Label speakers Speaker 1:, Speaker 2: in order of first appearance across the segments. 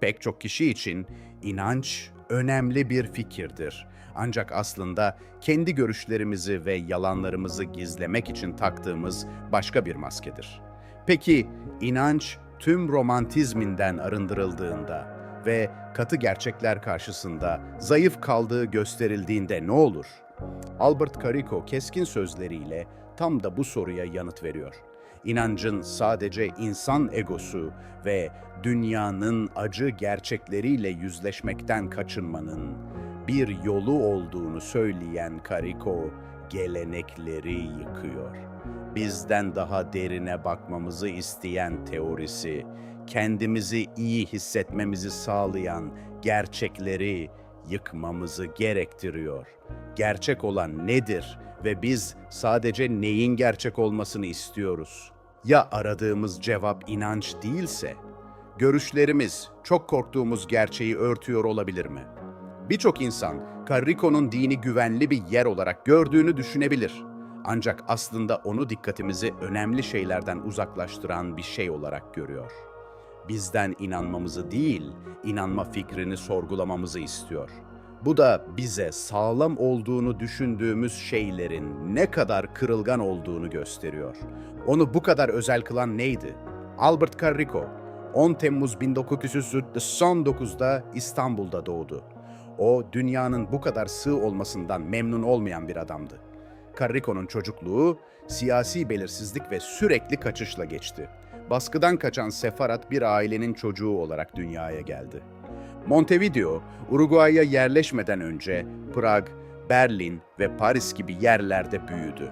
Speaker 1: Pek çok kişi için inanç önemli bir fikirdir. Ancak aslında kendi görüşlerimizi ve yalanlarımızı gizlemek için taktığımız başka bir maskedir. Peki inanç tüm romantizminden arındırıldığında ve katı gerçekler karşısında zayıf kaldığı gösterildiğinde ne olur? Albert Carrico keskin sözleriyle tam da bu soruya yanıt veriyor. İnancın sadece insan egosu ve dünyanın acı gerçekleriyle yüzleşmekten kaçınmanın bir yolu olduğunu söyleyen Carrico gelenekleri yıkıyor. Bizden daha derine bakmamızı isteyen teorisi, kendimizi iyi hissetmemizi sağlayan gerçekleri yıkmamızı gerektiriyor. Gerçek olan nedir ve biz sadece neyin gerçek olmasını istiyoruz? Ya aradığımız cevap inanç değilse? Görüşlerimiz çok korktuğumuz gerçeği örtüyor olabilir mi? Birçok insan Carrico'nun dini güvenli bir yer olarak gördüğünü düşünebilir. Ancak aslında onu dikkatimizi önemli şeylerden uzaklaştıran bir şey olarak görüyor. Bizden inanmamızı değil, inanma fikrini sorgulamamızı istiyor. Bu da bize sağlam olduğunu düşündüğümüz şeylerin ne kadar kırılgan olduğunu gösteriyor. Onu bu kadar özel kılan neydi? Albert Carrico, 10 Temmuz 1909'da İstanbul'da doğdu. O dünyanın bu kadar sığ olmasından memnun olmayan bir adamdı. Carrico'nun çocukluğu siyasi belirsizlik ve sürekli kaçışla geçti. Baskıdan kaçan sefarat bir ailenin çocuğu olarak dünyaya geldi. Montevideo, Uruguay'a yerleşmeden önce Prag, Berlin ve Paris gibi yerlerde büyüdü.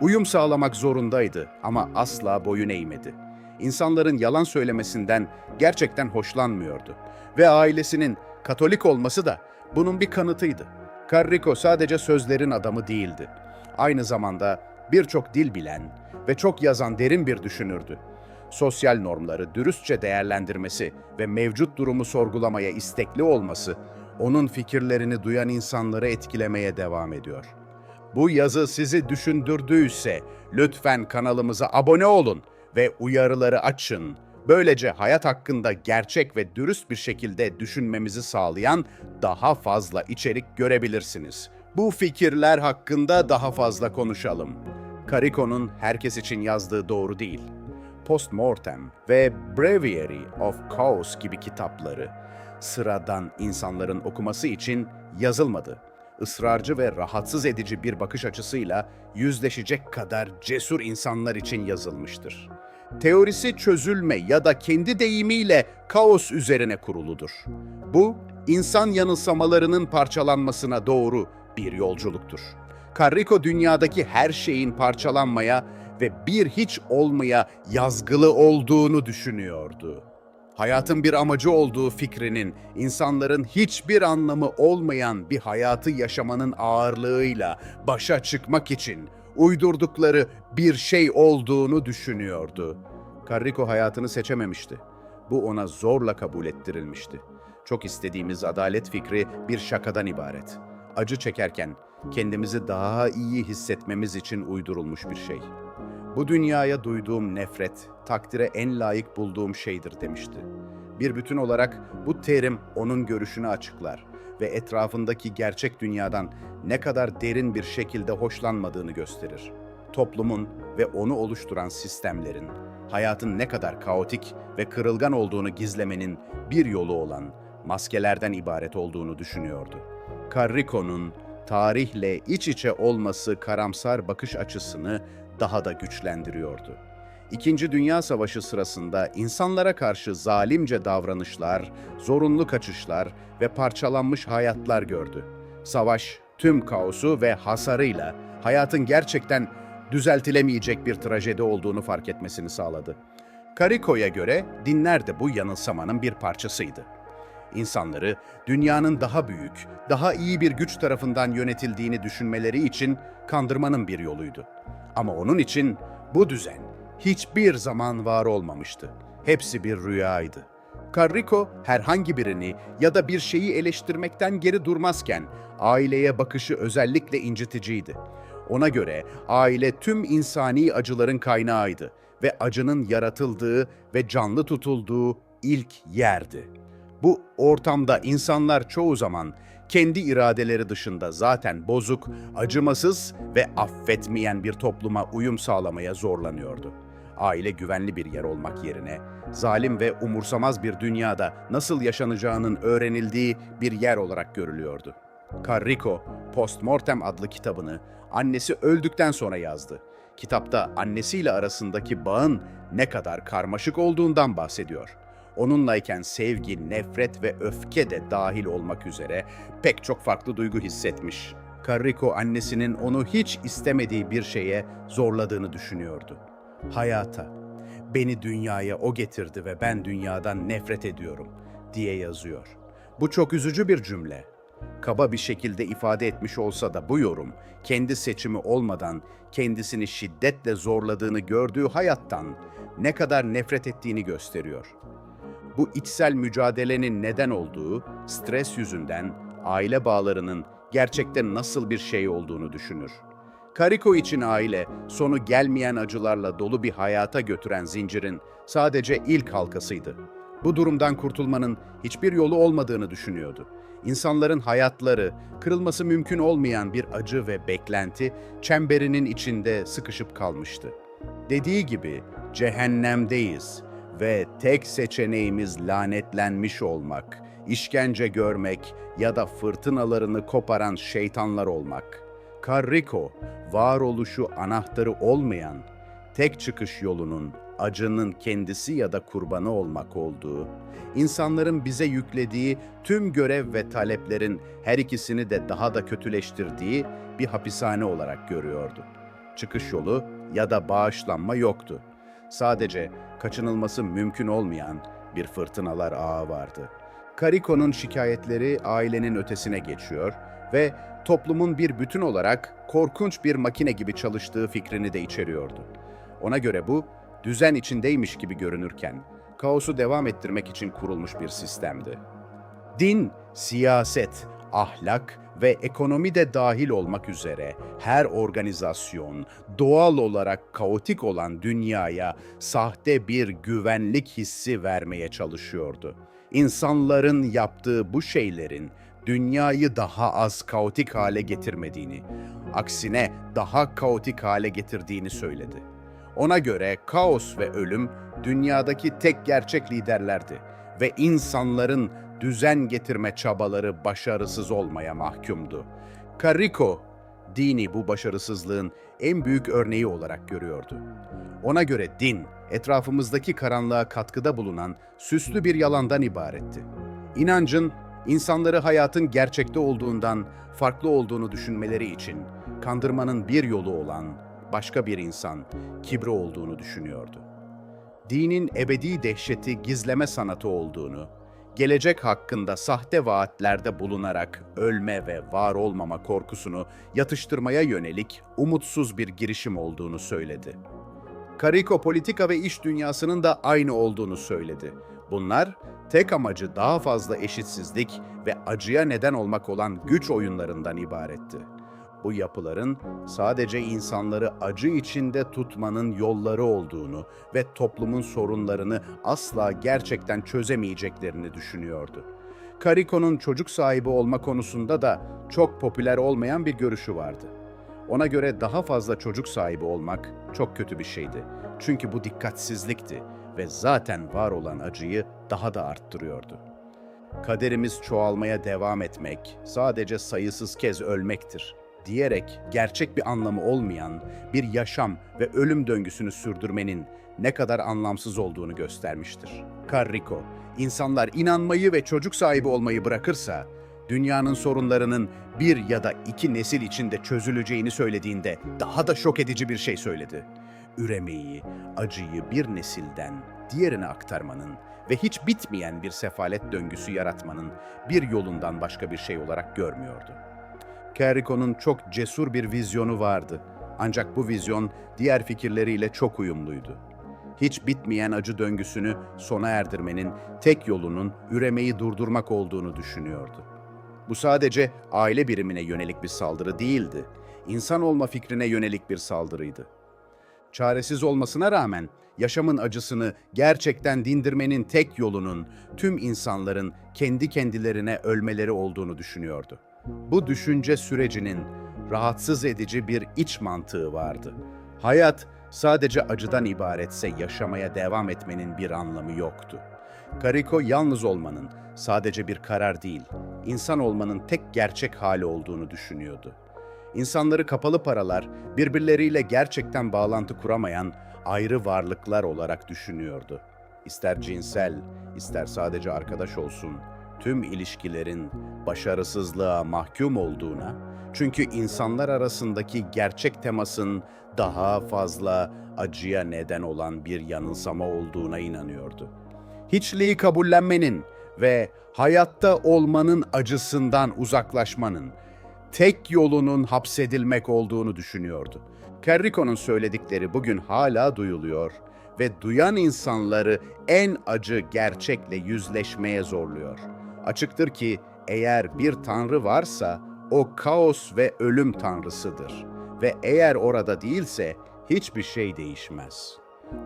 Speaker 1: Uyum sağlamak zorundaydı ama asla boyun eğmedi. İnsanların yalan söylemesinden gerçekten hoşlanmıyordu ve ailesinin Katolik olması da bunun bir kanıtıydı. Carrico sadece sözlerin adamı değildi. Aynı zamanda birçok dil bilen ve çok yazan derin bir düşünürdü. Sosyal normları dürüstçe değerlendirmesi ve mevcut durumu sorgulamaya istekli olması onun fikirlerini duyan insanları etkilemeye devam ediyor. Bu yazı sizi düşündürdüyse lütfen kanalımıza abone olun ve uyarıları açın. Böylece hayat hakkında gerçek ve dürüst bir şekilde düşünmemizi sağlayan daha fazla içerik görebilirsiniz. Bu fikirler hakkında daha fazla konuşalım. Carrico'nun herkes için yazdığı doğru değil. Postmortem ve Breviary of Chaos gibi kitapları sıradan insanların okuması için yazılmadı. Israrcı ve rahatsız edici bir bakış açısıyla yüzleşecek kadar cesur insanlar için yazılmıştır. Teorisi çözülme ya da kendi deyimiyle kaos üzerine kuruludur. Bu, insan yanılsamalarının parçalanmasına doğru bir yolculuktur. Carrico dünyadaki her şeyin parçalanmaya ve bir hiç olmaya yazgılı olduğunu düşünüyordu. Hayatın bir amacı olduğu fikrinin insanların hiçbir anlamı olmayan bir hayatı yaşamanın ağırlığıyla başa çıkmak için uydurdukları bir şey olduğunu düşünüyordu. Carrico hayatını seçememişti. Bu ona zorla kabul ettirilmişti. Çok istediğimiz adalet fikri bir şakadan ibaret. Acı çekerken kendimizi daha iyi hissetmemiz için uydurulmuş bir şey. Bu dünyaya duyduğum nefret, takdire en layık bulduğum şeydir demişti. Bir bütün olarak bu terim onun görüşünü açıklar ve etrafındaki gerçek dünyadan ne kadar derin bir şekilde hoşlanmadığını gösterir. Toplumun ve onu oluşturan sistemlerin, hayatın ne kadar kaotik ve kırılgan olduğunu gizlemenin bir yolu olan maskelerden ibaret olduğunu düşünüyordu. Carrico'nun tarihle iç içe olması karamsar bakış açısını daha da güçlendiriyordu. İkinci Dünya Savaşı sırasında insanlara karşı zalimce davranışlar, zorunlu kaçışlar ve parçalanmış hayatlar gördü. Savaş tüm kaosu ve hasarıyla hayatın gerçekten düzeltilemeyecek bir trajedi olduğunu fark etmesini sağladı. Carrico'ya göre dinler de bu yanılsamanın bir parçasıydı. İnsanları dünyanın daha büyük, daha iyi bir güç tarafından yönetildiğini düşünmeleri için kandırmanın bir yoluydu. Ama onun için bu düzen hiçbir zaman var olmamıştı. Hepsi bir rüyaydı. Carrico herhangi birini ya da bir şeyi eleştirmekten geri durmazken aileye bakışı özellikle inciticiydi. Ona göre aile tüm insani acıların kaynağıydı ve acının yaratıldığı ve canlı tutulduğu ilk yerdi. Bu ortamda insanlar çoğu zaman kendi iradeleri dışında zaten bozuk, acımasız ve affetmeyen bir topluma uyum sağlamaya zorlanıyordu. Aile güvenli bir yer olmak yerine zalim ve umursamaz bir dünyada nasıl yaşanacağının öğrenildiği bir yer olarak görülüyordu. Carrico, Postmortem adlı kitabını annesi öldükten sonra yazdı. Kitapta annesiyle arasındaki bağın ne kadar karmaşık olduğundan bahsediyor. Onunlayken sevgi, nefret ve öfke de dahil olmak üzere pek çok farklı duygu hissetmiş. Carrico annesinin onu hiç istemediği bir şeye zorladığını düşünüyordu. Hayata. Beni dünyaya o getirdi ve ben dünyadan nefret ediyorum diye yazıyor. Bu çok üzücü bir cümle. Kaba bir şekilde ifade etmiş olsa da bu yorum kendi seçimi olmadan kendisini şiddetle zorladığını gördüğü hayattan ne kadar nefret ettiğini gösteriyor. Bu içsel mücadelenin neden olduğu stres yüzünden aile bağlarının gerçekten nasıl bir şey olduğunu düşünür. Kariko için aile, sonu gelmeyen acılarla dolu bir hayata götüren zincirin sadece ilk halkasıydı. Bu durumdan kurtulmanın hiçbir yolu olmadığını düşünüyordu. İnsanların hayatları, kırılması mümkün olmayan bir acı ve beklenti çemberinin içinde sıkışıp kalmıştı. Dediği gibi cehennemdeyiz ve tek seçeneğimiz lanetlenmiş olmak, işkence görmek ya da fırtınalarını koparan şeytanlar olmak. Carrico, varoluşu anahtarı olmayan, tek çıkış yolunun acının kendisi ya da kurbanı olmak olduğu, insanların bize yüklediği tüm görev ve taleplerin her ikisini de daha da kötüleştirdiği bir hapishane olarak görüyordu. Çıkış yolu ya da bağışlanma yoktu. Sadece kaçınılması mümkün olmayan bir fırtınalar ağı vardı. Kariko'nun şikayetleri ailenin ötesine geçiyor ve toplumun bir bütün olarak korkunç bir makine gibi çalıştığı fikrini de içeriyordu. Ona göre bu, düzen içindeymiş gibi görünürken, kaosu devam ettirmek için kurulmuş bir sistemdi. Din, siyaset, ahlak ve ekonomi de dahil olmak üzere her organizasyon doğal olarak kaotik olan dünyaya sahte bir güvenlik hissi vermeye çalışıyordu. İnsanların yaptığı bu şeylerin dünyayı daha az kaotik hale getirmediğini, aksine daha kaotik hale getirdiğini söyledi. Ona göre kaos ve ölüm dünyadaki tek gerçek liderlerdi ve insanların düzen getirme çabaları başarısız olmaya mahkumdu. Carrico, dini bu başarısızlığın en büyük örneği olarak görüyordu. Ona göre din, etrafımızdaki karanlığa katkıda bulunan süslü bir yalandan ibaretti. İnancın, insanları hayatın gerçekte olduğundan farklı olduğunu düşünmeleri için kandırmanın bir yolu olan başka bir insan, kibri olduğunu düşünüyordu. Dinin ebedi dehşeti gizleme sanatı olduğunu, gelecek hakkında sahte vaatlerde bulunarak ölme ve var olmama korkusunu yatıştırmaya yönelik umutsuz bir girişim olduğunu söyledi. Kariko politika ve iş dünyasının da aynı olduğunu söyledi. Bunlar tek amacı daha fazla eşitsizlik ve acıya neden olmak olan güç oyunlarından ibaretti. Bu yapıların sadece insanları acı içinde tutmanın yolları olduğunu ve toplumun sorunlarını asla gerçekten çözemeyeceklerini düşünüyordu. Kariko'nun çocuk sahibi olma konusunda da çok popüler olmayan bir görüşü vardı. Ona göre daha fazla çocuk sahibi olmak çok kötü bir şeydi. Çünkü bu dikkatsizlikti ve zaten var olan acıyı daha da arttırıyordu. Kaderimiz çoğalmaya devam etmek, sadece sayısız kez ölmektir diyerek gerçek bir anlamı olmayan bir yaşam ve ölüm döngüsünü sürdürmenin ne kadar anlamsız olduğunu göstermiştir. Carrico, insanlar inanmayı ve çocuk sahibi olmayı bırakırsa, dünyanın sorunlarının bir ya da iki nesil içinde çözüleceğini söylediğinde daha da şok edici bir şey söyledi. Üremeyi, acıyı bir nesilden diğerine aktarmanın ve hiç bitmeyen bir sefalet döngüsü yaratmanın bir yolundan başka bir şey olarak görmüyordu. Carrico'nun çok cesur bir vizyonu vardı. Ancak bu vizyon diğer fikirleriyle çok uyumluydu. Hiç bitmeyen acı döngüsünü sona erdirmenin tek yolunun üremeyi durdurmak olduğunu düşünüyordu. Bu sadece aile birimine yönelik bir saldırı değildi. İnsan olma fikrine yönelik bir saldırıydı. Çaresiz olmasına rağmen yaşamın acısını gerçekten dindirmenin tek yolunun tüm insanların kendi kendilerine ölmeleri olduğunu düşünüyordu. Bu düşünce sürecinin rahatsız edici bir iç mantığı vardı. Hayat sadece acıdan ibaretse yaşamaya devam etmenin bir anlamı yoktu. Kariko yalnız olmanın sadece bir karar değil, insan olmanın tek gerçek hali olduğunu düşünüyordu. İnsanları kapalı paralar, birbirleriyle gerçekten bağlantı kuramayan ayrı varlıklar olarak düşünüyordu. İster cinsel, ister sadece arkadaş olsun, tüm ilişkilerin başarısızlığa mahkum olduğuna, çünkü insanlar arasındaki gerçek temasın daha fazla acıya neden olan bir yanılsama olduğuna inanıyordu. Hiçliği kabullenmenin ve hayatta olmanın acısından uzaklaşmanın tek yolunun hapsedilmek olduğunu düşünüyordu. Kerrico'nun söyledikleri bugün hala duyuluyor ve duyan insanları en acı gerçekle yüzleşmeye zorluyor. Açıktır ki eğer bir tanrı varsa o kaos ve ölüm tanrısıdır ve eğer orada değilse hiçbir şey değişmez.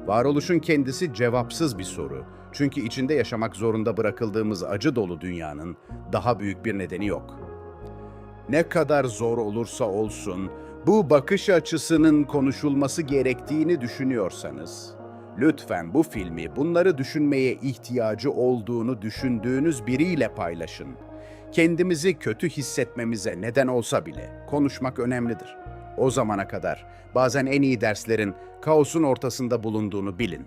Speaker 1: Varoluşun kendisi cevapsız bir soru. Çünkü içinde yaşamak zorunda bırakıldığımız acı dolu dünyanın daha büyük bir nedeni yok. Ne kadar zor olursa olsun bu bakış açısının konuşulması gerektiğini düşünüyorsanız, lütfen bu filmi bunları düşünmeye ihtiyacı olduğunu düşündüğünüz biriyle paylaşın. Kendimizi kötü hissetmemize neden olsa bile konuşmak önemlidir. O zamana kadar bazen en iyi derslerin kaosun ortasında bulunduğunu bilin.